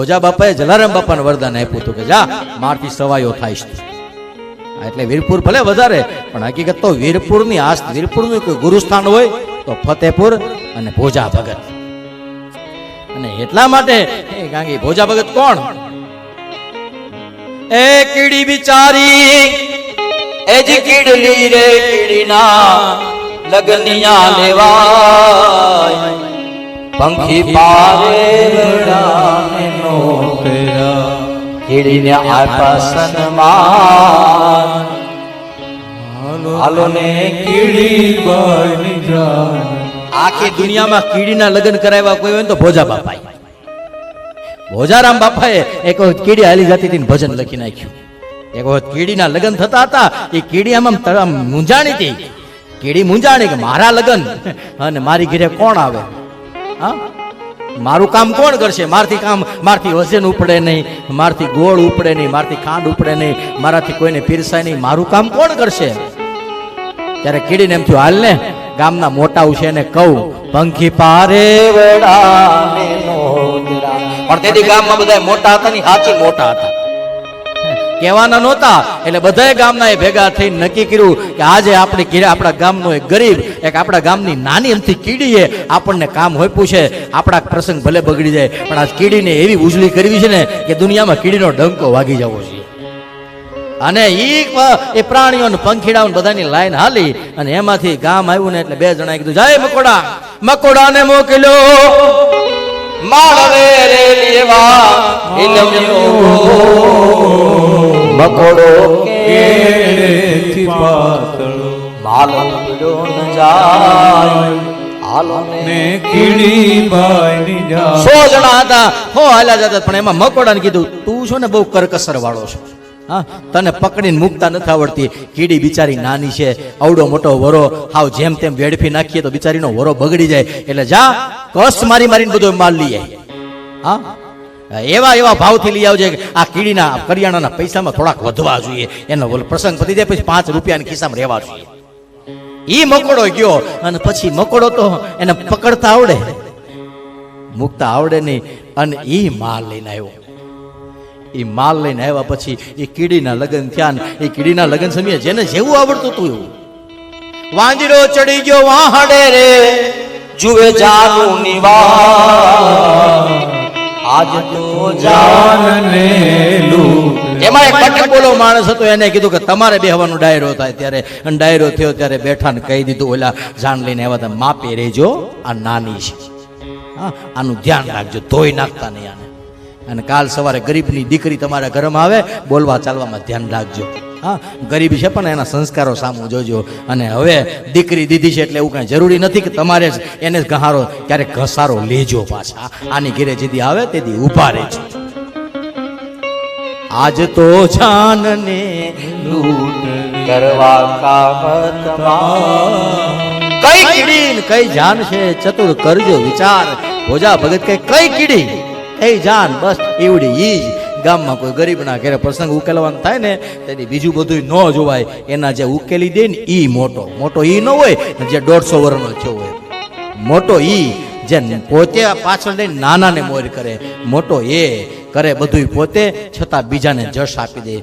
ભોજા બાપાએ જલારામ બાપાને વરદાન આપ્યું હતું કે જા, મારથી સવાયો થાય એટલે વીરપુર ભલે વધારે, પણ હકીકત તો વીરપુરની આસ્ત, વીરપુરનું કોઈ ગુરુસ્થાન હોય તો ફતેપુર અને ભોજા ભગત. અને એટલા માટે ગાંગી, ભોજા ભગત કોણ? એ કીડી બિચારી, એ જ કીડલી રે કીડીના લગનિયા લેવાય. પંખી પારે કીડીને આપ્યા સન્માન હાલો ને કીડી બની જાય. આખી દુનિયામાં કીડીના લગ્ન કરાવ્યા કોઈ હોય તો ભોજા બાપા ભોજારામ બાપાએ એક વખત કીડી હાલી જતી હતી ને ભજન લખી નાખ્યું. એક વખત કીડીના લગ્ન થતા હતા એ કીડી આમ આમ આમ મૂંઝાણી હતી. કીડી મૂંઝાણી કે મારા લગ્ન? અને મારી ઘરે કોણ આવે? હા? મારું કામ કોણ કરશે? મારથી કામ, મારથી વજન ઉપડે નહીં, મારથી ગોળ ઉપડે નહીં, મારથી ખાંડ ઉપડે નહીં, મારાથી કોઈને પીરસાય નહીં. મારું કામ કોણ કરશે? ત્યારે કીડીને એમ થયું, હાલ ને, ગામના મોટા છે એને કહું, પંખી પારે વડા પણ તેથી ગામમાં બધા મોટા હતા ને સાચી મોટા હતા. કહેવાના નહોતા. એટલે બધાય ગામના એ ભેગા થઈને નક્કી કર્યું કે આજે આપણે આપણા ગામનો એક ગરીબ, એક આપણા ગામની નાની અમથી કીડીએ આપણને કામ હોપ્યું છે. આપણા પ્રસંગ ભલે બગડી જાય, પણ આ કીડીને એવી ઉજળી કરવી છે ને કે દુનિયામાં કીડીનો ડંકો વાગી જવો છે અને ઈ એ પ્રાણીઓને પંખીડાઓ બધાની લાઈન હાલી અને એમાંથી ગામ આવ્યું ને એટલે બે જણા કીધું, જાય મકોડા. મકોડાને મોકલ્યો. માળવે રે લેવા ઇલમ્યો મકોડો કેળેથી પાતળો. જાય ને ને કીડી સો જણા હતા. હો હાલ્યા જતા પણ એમાં મકોડાને કીધું તું છો ને બહુ કરકસર વાળો છો. હા તને પકડીને મૂકતા નથી આવડતી. કીડી બિચારી નાની છે. અવડો મોટો વરો. હાવ જેમ તેમ વેડફી નાખીએ તો બિચારીનો વરો બગડી જાય. એટલે જા કસ મારી મારીને બધો માલ લઈ જાય હા? એવા એવા ભાવથી લઈ આવજે કે આ કીડીના કરિયાણાના પૈસામાં થોડાક વધવા જોઈએ. એનો પ્રસંગ પતી જાય, પછી પાંચ રૂપિયાની ખિસ્સામાં રહેવા જોઈએ. એ મકોડો ગયો, અને પછી મકોડો તો એને પકડતા આવડે. મૂકતા આવડે નહીં, અને એ માલ લઈને આવ્યો. એ માલ લઈને આવ્યા પછી એ કીડીના લગ્ન થયા ને એ કીડીના લગ્ન સમયે જેને જેવું આવડતું હતું એવું. વાંદરો ચડી ગયો વાહડે રે, જુએ જાનું નિવાસ આજ તો જાન જાનને એમાં એક કટકોલો માણસ હતો એને કીધું કે તમારે બેહવાનો ડાયરો થાય ત્યારે અને ડાયરો થયો ત્યારે બેઠા ને કહી દીધું ઓલા જાણ લઈને આવ્યા હતા માપે રહેજો આ નાની છે. હા આનું ધ્યાન રાખજો ધોઈ નાખતા નહીં આને. અને કાલ સવારે ગરીબની દીકરી તમારા ઘરમાં આવે બોલવા ચાલવામાં ધ્યાન રાખજો. હા, ગરીબ છે પણ એના સંસ્કારો સામું જોજો. અને હવે દીકરી દીધી છે એટલે એવું કાંઈ જરૂરી નથી કે તમારે એને ગહારો ક્યારેક ઘસારો લેજો પાછા. આની ઘેરે જીદી આવે તેથી ઊભા રહેજો. આજ તો જાનને લૂટ કરવા કઈ કીડી કઈ જાન છે? ચતુર કરજો વિચાર. ભોજા ભગત કઈ કઈ કીડી? કઈ જાન? બસ એવડી ઈ જ. ગામમાં કોઈ ગરીબના ઘરે પ્રસંગ ઉકેલવાનું થાય ને તેથી બીજું બધું ન જોવાય. એના જે ઉકેલી દે ને એ મોટો. મોટો ઈ ન હોય જે દોઢસો વર્ષનો થયો હોય. મોટો ઈ, જે પોતે પાછળ લઈને નાનાને મોર કરે. મોટો એ કરે બધું પોતે, છતાં બીજાને જશ આપી દે.